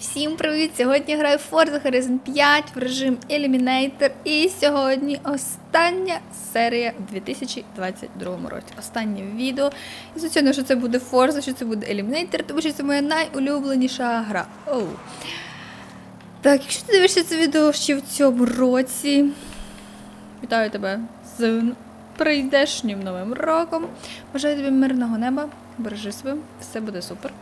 Всім привіт! Сьогодні граю Forza Horizon 5 в режим Eliminator. І сьогодні остання серія у 2022 році. Останнє відео. І звичайно, що це буде Forza, що це буде Eliminator, тому що це моя найулюбленіша гра. Оу. Так, якщо ти дивишся це відео ще в цьому році, вітаю тебе з прийдешнім новим роком. Бажаю тобі мирного неба, бережи себе, все буде супер.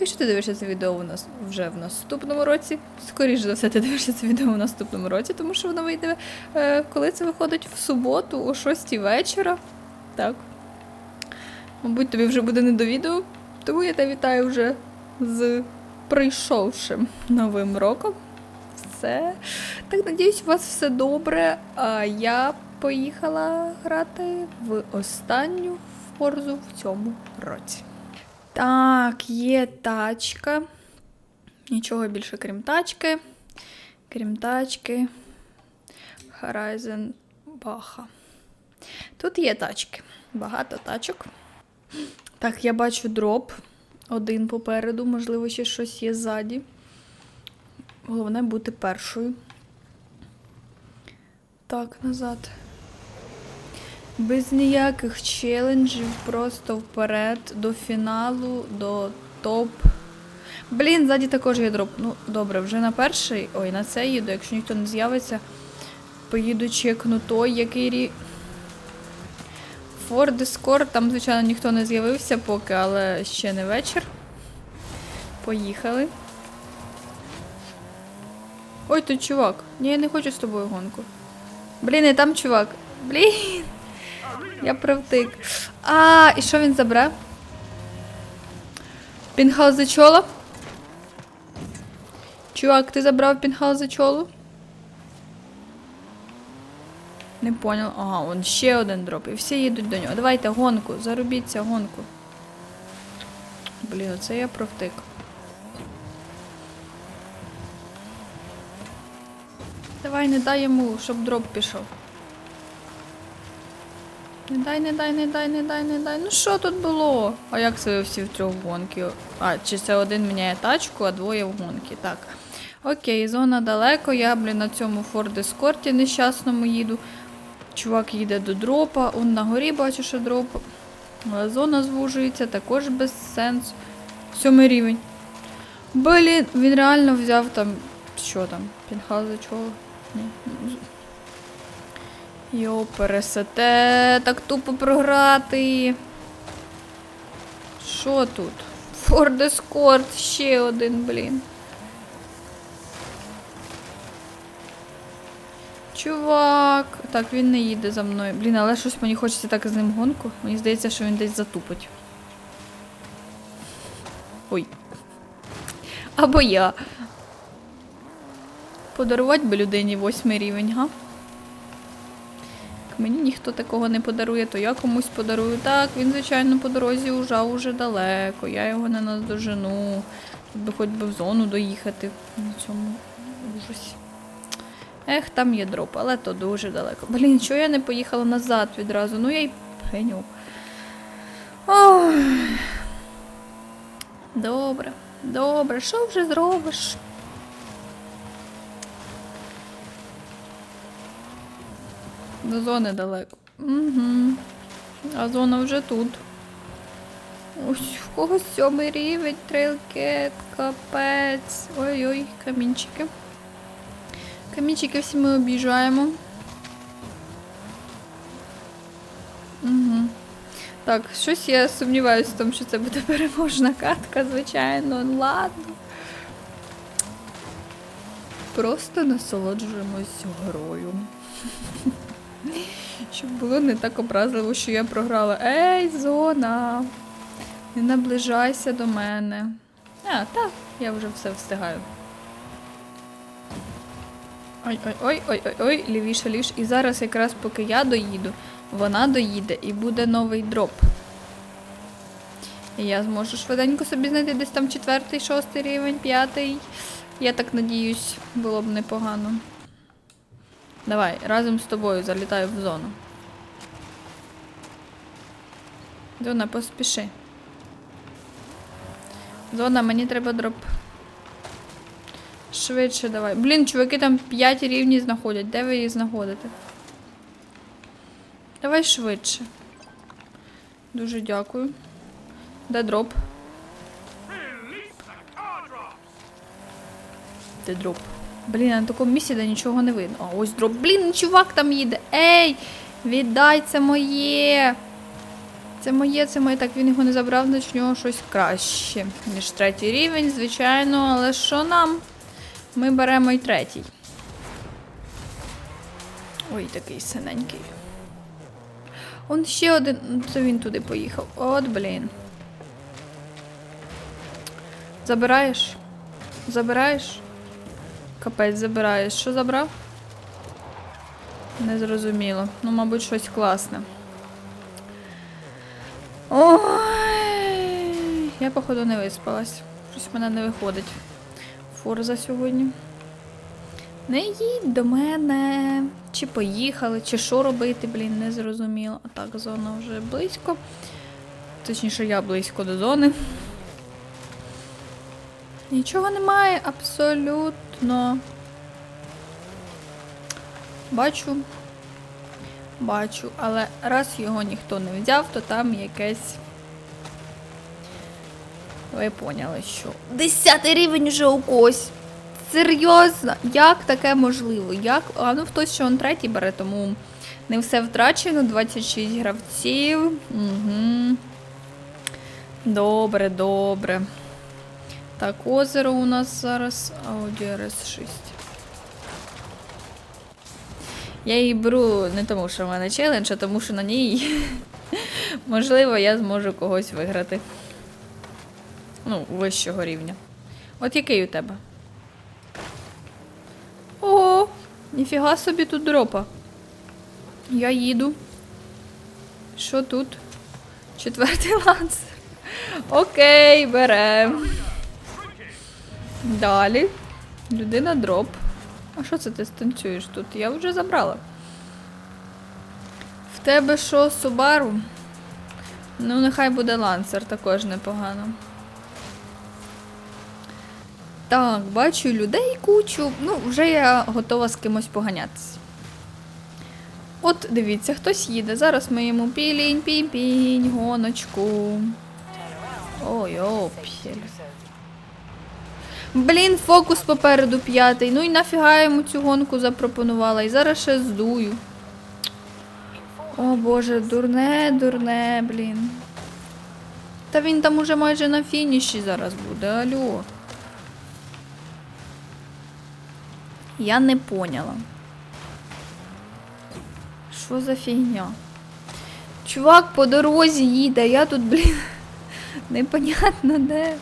Якщо ти дивишся це відео у нас вже в наступному році, скоріше за все, ти дивишся це відео в наступному році, тому що воно вийде, е, коли це виходить в суботу о 6 вечора. Так. Мабуть, тобі вже буде не до відео, тому я тебе вітаю вже з прийшовшим новим роком. Все. Так, надіюсь, у вас все добре. А я поїхала грати в останню форзу в цьому році. Так, є тачка. Нічого більше, крім тачки. Крім тачки. Horizon Баха. Тут є тачки. Багато тачок. Так, я бачу дроп. Один попереду, можливо, ще щось є ззаді. Головне бути першою. Так, назад. Без ніяких челенджів, просто вперед до фіналу, до топ. Блін, ззаді також є дроп. Ну, добре, вже на перший. Ой, на цей їду, якщо ніхто не з'явиться, поїду чекну той, який рі. Ford Escort, там, звичайно, ніхто не з'явився поки, але ще не вечір. Поїхали. Ой, тут чувак. Ні, я не хочу з тобою гонку. Блін, і там чувак. Блін. Я провтик. А, і що він забере? Пінхал за чоло? Чувак, ти забрав пінхал за чоло? Не понял. Ага, он ще один дроп. І всі їдуть до нього. Давайте гонку, заробіться гонку. Блін, оце я провтик. Давай, не дай йому, щоб дроп пішов. Не дай, не дай, не дай, не дай, не дай. Ну що тут було? А як це всі в трьох гонки? А, чи це один міняє тачку, а двоє в гонки. Так. Окей, зона далеко. Я, блін, на цьому Ford Escort нещасному їду. Чувак їде до дропа. Он на горі бачу, що дроп. Зона звужується, також без сенсу. Сьомий рівень. Блін, він реально взяв там. Що там? Пінхал за чого? Ні. Йо, пересете, так тупо програти. Що тут? Ford Escort, ще один, блін. Чувак. Так, він не їде за мною. Блін, але щось мені хочеться так з ним гонку. Мені здається, що він десь затупить. Ой. Або я. Подарувати би людині восьмий рівень, га? Мені ніхто такого не подарує, то я комусь подарую. Так, він, звичайно, по дорозі уже, уже далеко. Я його не наздожену. Щоб би хоч би в зону доїхати на цьому ужасі. Ех, там є дроп, але то дуже далеко. Блін, чого я не поїхала назад відразу? Ну я й пеню. Добре, добре, що вже зробиш? До зони далеко. Угу. А зона вже тут. Ось, в когось сьомий рівень, трейлкет, капець. Ой-ой, камінчики. Камінчики всі ми об'їжджаємо. Угу. Так, щось я сумніваюся в тому, що це буде переможна катка, звичайно. Ладно. Просто насолоджуємось грою. Щоб було не так образливо, що я програла. Ей, зона! Не наближайся до мене. А, так, я вже все встигаю. Ой-ой-ой-ой-ой-ой, лівіше, лівіше. І зараз якраз поки я доїду, вона доїде і буде новий дроп. І я зможу швиденько собі знайти десь там четвертий, шостий рівень, п'ятий. Я так надіюсь, було б непогано. Давай, разом з тобою залітаю в зону. Зона, поспіши. Зона, мені треба дроп. Швидше давай. Блін, чуваки там 5 рівні знаходять. Де ви їх знаходите? Давай швидше. Дуже дякую. Де дроп? Де дроп? Блін, на такому місці, де нічого не видно. А ось дроп. Блін, чувак там їде. Ей! Віддай це моє. Це моє, це моє. Так він його не забрав, значить в нього щось краще, ніж третій рівень, звичайно, але що нам? Ми беремо і третій. Ой, такий синенький. Он ще один. Ну, Це він туди поїхав. От, блін. Забираєш? Забираєш? Капець, забираєш. Що забрав? Не зрозуміло. Ну, мабуть, щось класне. Ой, я, походу, не виспалась. Щось в мене не виходить. Форза сьогодні. Не їдь до мене. Чи поїхали, чи що робити, блін, не зрозуміло. А так, зона вже близько. Точніше, я близько до зони. Нічого немає, абсолютно. Бачу. Бачу, але раз його ніхто не взяв, то там якесь. Ви поняли, що. Десятий рівень уже у когось. Серйозно, як таке можливо? Як? А ну хтось ще он третій бере, тому не все втрачено. 26 гравців. Угу. Добре, добре. Так, озеро у нас зараз Audi RS6. Я її беру не тому, що в мене челендж, а тому, що на ній можливо я зможу когось виграти. Ну, вищого рівня. От який у тебе? Ого, ніфіга собі тут дропа. Я їду. Що тут? Четвертий ланцер. Окей, берем. Далі. Людина дроп. А що це ти станцюєш тут? Я вже забрала. В тебе що, Субару? Ну, нехай буде ланцер, також непогано. Так, бачу людей кучу. Ну, вже я готова з кимось поганятися. От дивіться, хтось їде. Зараз ми йому пілінь, пінь-пінь, гоночку. Ой, оп'єль. Блін, фокус попереду п'ятий. Ну і нафіга йому цю гонку запропонувала. І зараз ще здую. О боже, дурне, дурне, блін. Та він там уже майже на фініші зараз буде, алло. Я не поняла. Що за фігня? Чувак по дорозі їде, я тут, блін, непонятно де.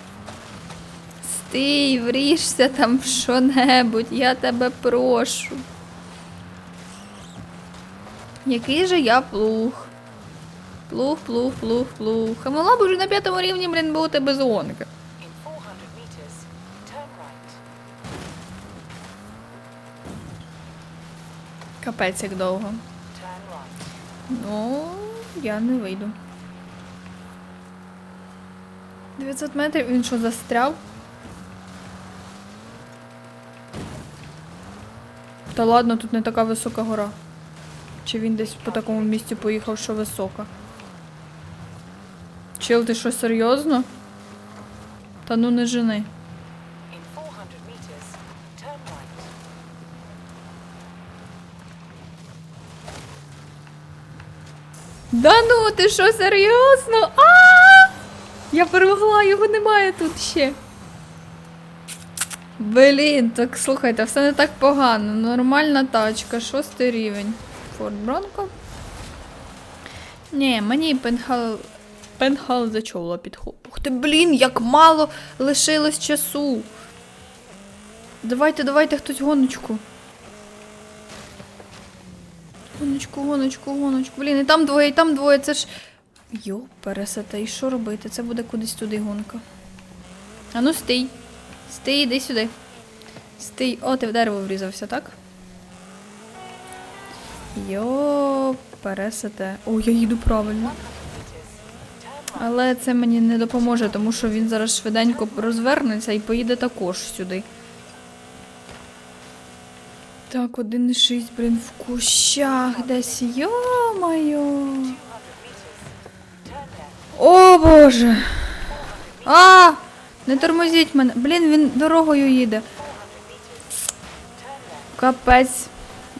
Стій, вріжся там в що-небудь, я тебе прошу. Який же я плуг? Плуг, плуг, плуг, плуг. А могла б уже на п'ятому рівні, блін, бути без гонки. In 400 meters, turn right. Капець як довго. Ну, я не вийду. 900 метрів, він що, застряв? Та ладно, тут не така висока гора. Чи він десь по такому місці поїхав, що висока? Чил, ти що, серйозно? Та ну не жени. In 400 meters, turn right. Да ну, ти що, серйозно? А! Я перемогла, його немає тут ще. Блін, так слухайте, все не так погано. Нормальна тачка, шостий рівень. Форд Бронко. Ні, мені пенхал. Пенхал зачовла підхоп. Ух ти, блін, як мало лишилось часу. Давайте, давайте хтось гоночку. Гоночку, гоночку, гоночку. Блін, і там двоє, і там двоє, це ж. Йо, пересете, і що робити? Це буде кудись туди гонка. А ну стій. Стій, іди сюди. Стій. О, ти в дерево врізався, так? Йо, пересете. О, я їду правильно. Але це мені не допоможе, тому що він зараз швиденько розвернеться і поїде також сюди. Так, 1,6, блін, в кущах десь. Йо-моє. 200 meters. Turn left. О боже. А! Не тормозіть мене. Блін, він дорогою їде. Капець.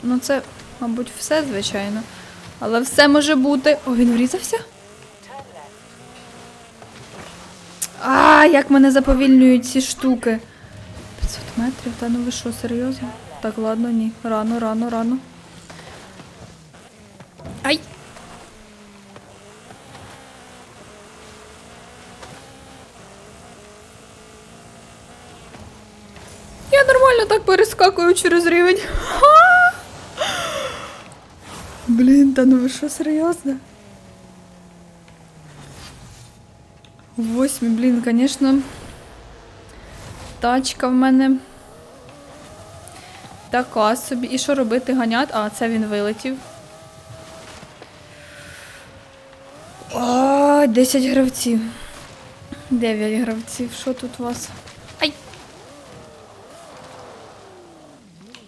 Ну це, мабуть, все, звичайно. Але все може бути. О, він врізався? А, як мене заповільнюють ці штуки. 500 метрів, та ну ви що, серйозно? Так, ладно, ні. Рано, рано, рано. Ай! Я так перескакую через рівень. Блін, та ну ви що, серйозно? Восьмі, блін, звісно. Тачка в мене. Така собі. І що робити? Ганят? А, це він вилетів. О, 10 гравців. 9 гравців. Що тут у вас?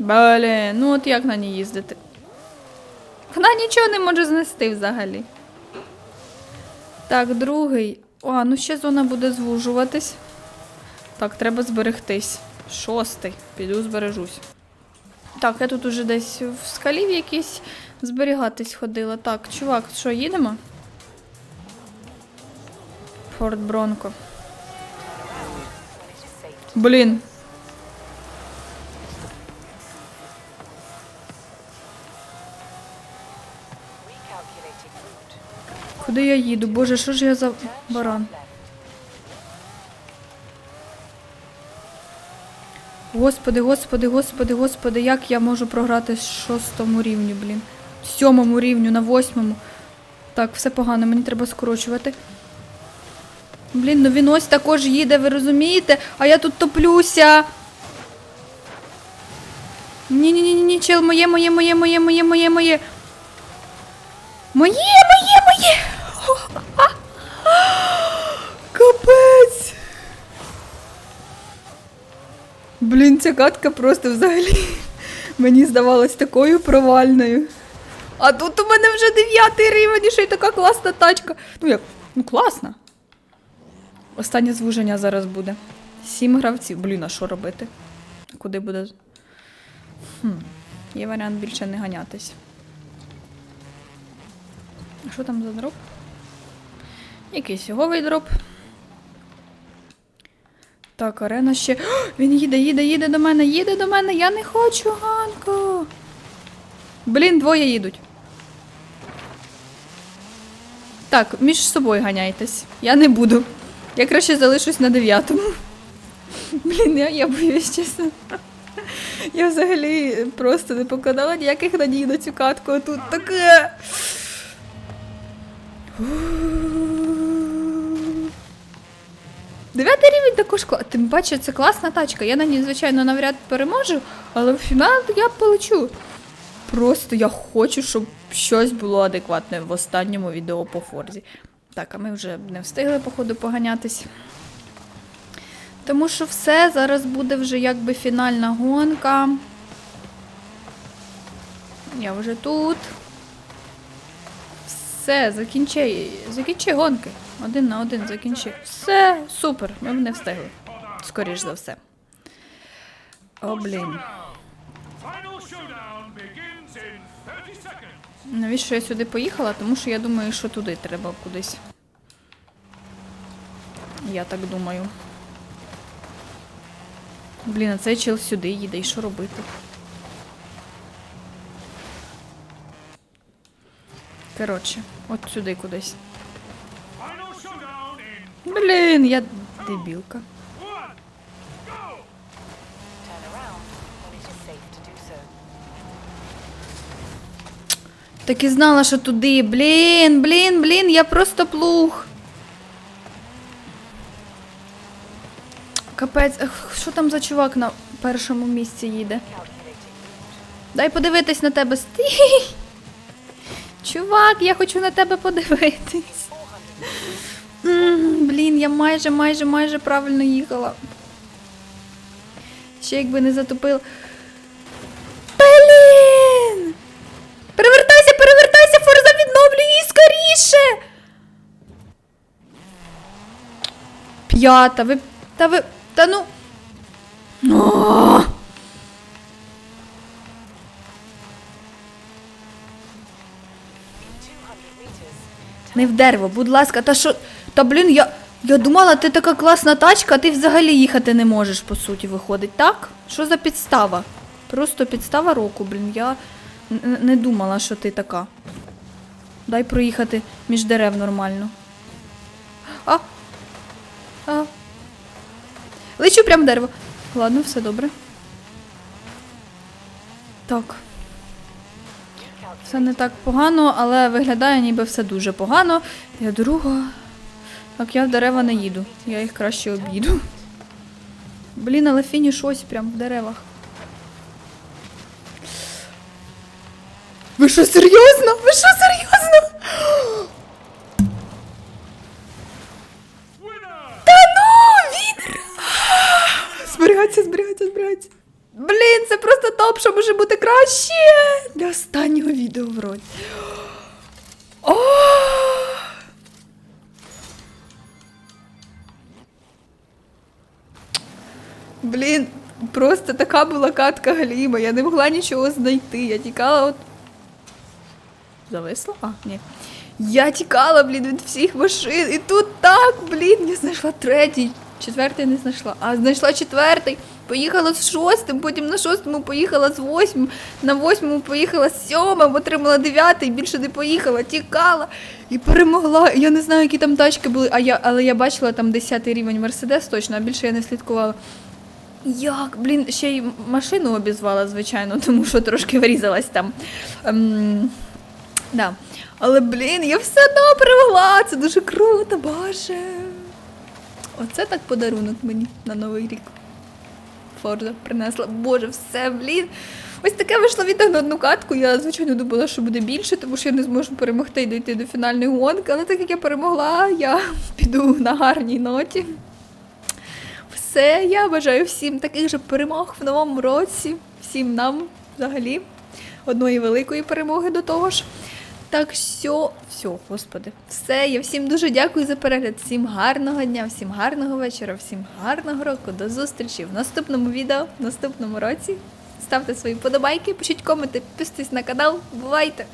Блін, ну от як на ній їздити? Вона нічого не може знести взагалі. Так, другий. А, ну ще зона буде звужуватись. Так, треба зберегтись. Шостий. Піду збережусь. Так, я тут уже десь в скалі в якійсь зберігатись ходила. Так, чувак, що, їдемо? Форт Бронко. Блін. Куди я їду? Боже, що ж я за баран? Господи, господи, господи, господи, як я можу програти з шостому рівню, блін. Сьомому рівню на восьмому. Так, все погано, мені треба скорочувати. Блін, ну він ось також їде, ви розумієте? А я тут топлюся. Ні-ні-ні, ні, чел, моє, моє, моє, моє, моє, моє. Моє, моє, моє. Капець. Блін, ця катка просто взагалі мені здавалась такою провальною. А тут у мене вже дев'ятий рівень, і ще й така класна тачка. Ну як, ну класна. Останнє звуження зараз буде. Сім гравців. Блін, а що робити? Куди буде? Хм. Є варіант більше не ганятись. А що там за дроп? Якийсь йоговий дроп. Так, арена ще. О, він їде, їде, їде до мене, їде до мене. Я не хочу, Ганко. Блін, двоє їдуть. Так, між собою ганяйтесь. Я не буду. Я краще залишусь на дев'ятому. Блін, я, я боюсь, чесно. Я взагалі просто не покладала ніяких надій на цю катку, а тут таке. Також кла- Тим паче, це класна тачка. Я на ній, звичайно, навряд переможу, але в фінал я полечу. Просто я хочу, щоб щось було адекватне в останньому відео по Форзі. Так, а ми вже не встигли, походу, поганятись. Тому що все, зараз буде вже якби фінальна гонка. Я вже тут. Все, закінчи, закінчи гонки. Один на один закінчи. Все, супер, ми б не встигли. Скоріш за все. О, блін. Final showdown begins in 30 seconds. Навіщо я сюди поїхала? Тому що я думаю, що туди треба кудись. Я так думаю. Блін, а цей чел сюди їде, і що робити? Коротше, от сюди кудись. Блін, я дебілка. Так і знала, що туди. Блін, блін, блін, я просто плуг. Капець, ех, що там за чувак на першому місці їде? Дай подивитись на тебе. Чувак, я хочу на тебе подивитись. Блін, я майже, майже, майже правильно їхала. Ще якби не затопила. Блін! Перевертайся, перевертайся, форза відновлює її скоріше! П'ята, ви. Та ви. Та ну. Не в дерево, будь ласка, та що. Та блін, я. Я думала, ти така класна тачка, а ти взагалі їхати не можеш, по суті, виходить, так? Що за підстава? Просто підстава року, блін. Я не думала, що ти така. Дай проїхати між дерев нормально. А. А. Лечу прямо дерево. Ладно, все добре. Так. Все не так погано, але виглядає ніби все дуже погано. Я друга. Так, я в дерева не їду. Я їх краще об'їду. Блін, але фініш ось прям в деревах. Ви що, серйозно? Ви що, серйозно? Та ну, він! Зберігайся, зберігайся, зберігайся. Блін, це просто топ, що може бути краще. Для останнього відео вроді. О! Блін, просто така була катка Галіма. Я не могла нічого знайти. Я тікала от. Зависла? А, ні. Я тікала, блін, від всіх машин. І тут так, блін, я знайшла третій. Четвертий не знайшла. А знайшла четвертий. Поїхала з шостим, потім на шостому поїхала з восьмим, на восьмому поїхала з сьомим, отримала дев'ятий, більше не поїхала, тікала і перемогла. Я не знаю, які там тачки були, а я, але я бачила там 10 рівень Мерседес точно, а більше я не слідкувала. Як? Блін, ще й машину обізвала, звичайно, тому що трошки врізалась там. Ем, да. Але, блін, я все одно перемогла. Це дуже круто, боже. Оце так подарунок мені на Новий рік. Форза принесла. Боже, все, блін. Ось таке вийшло відео одну катку. Я, звичайно, думала, що буде більше, тому що я не зможу перемогти і дійти до фінальної гонки. Але так як я перемогла, я піду на гарній ноті. Все, я бажаю всім таких же перемог в новому році, всім нам взагалі. Одної великої перемоги до того ж. Так що, все, господи, все. Я всім дуже дякую за перегляд. Всім гарного дня, всім гарного вечора, всім гарного року. До зустрічі в наступному відео, в наступному році. Ставте свої подобайки, пишіть коменти, підписуйтесь на канал. Бувайте!